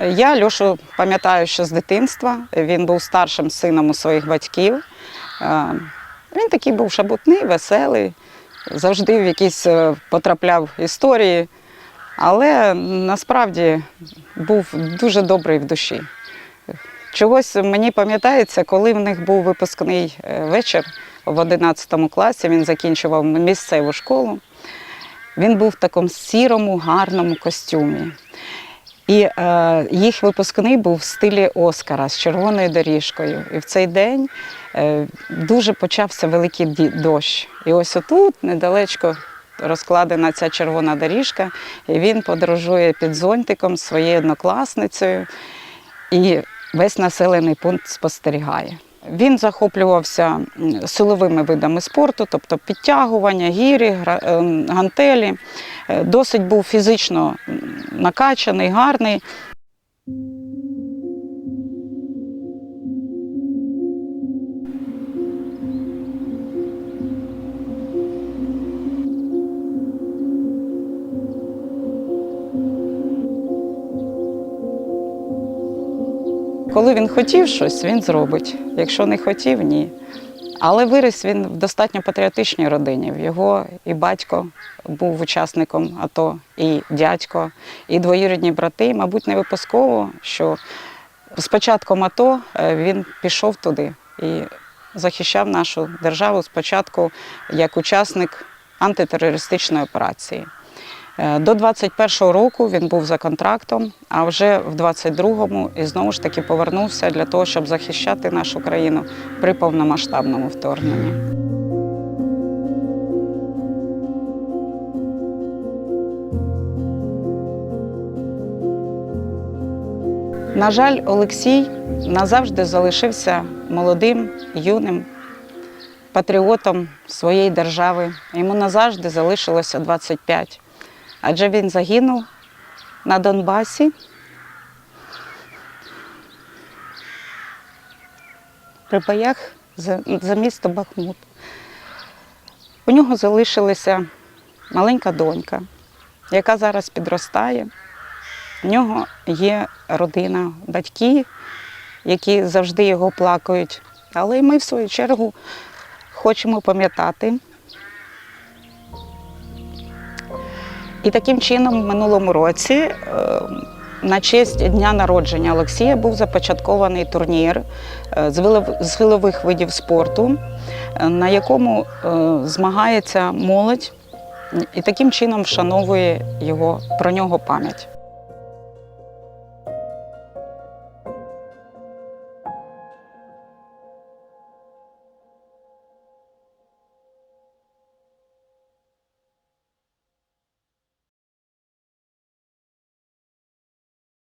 Я Льошу пам'ятаю, що з дитинства він був старшим сином у своїх батьків. Е, Він такий був шабутний, веселий, завжди в якісь е, потрапляв історії, але насправді був дуже добрий в душі. Чогось мені пам'ятається, коли в них був випускний е, вечір в 11 класі, він закінчував місцеву школу. Він був в такому сірому, гарному костюмі. І е, їх випускний був в стилі Оскара з червоною доріжкою. І в цей день е, дуже почався великий дощ. І ось отут, недалечко, розкладена ця червона доріжка, і він подорожує під зонтиком своєю однокласницею. І весь населений пункт спостерігає. Він захоплювався силовими видами спорту, тобто підтягування, гірі, ем, гантелі. Е, Досить був фізично накачаний, гарний. Коли він хотів щось, він зробить. Якщо не хотів, ні. Але виріс він в достатньо патріотичній родині. В його і батько був учасником АТО, і дядько, і двоюрідні брати. Мабуть, не випусково, що з початком АТО е, він пішов туди і захищав нашу державу спочатку як учасник антитерористичної операції. Е, До 21-го року він був за контрактом, а вже в 22-му і знову ж таки повернувся для того, щоб захищати нашу країну при повномасштабному вторгненні. На жаль, Олексій назавжди залишився молодим, юним патріотом своєї держави. Йому назавжди залишилося 25 адже він загинув на Донбасі. При боях за, за місто Бахмут. У нього залишилася маленька донька, яка зараз підростає. У нього є родина, батьки, які завжди його плакають. Але ми, в свою чергу, хочемо пам'ятати І таким чином, в минулому році, е, на честь дня народження Олексія, був започаткований турнір е, з вилов- силових видів спорту, е, на якому змагається молодь і таким чином вшановує його про нього пам'ять.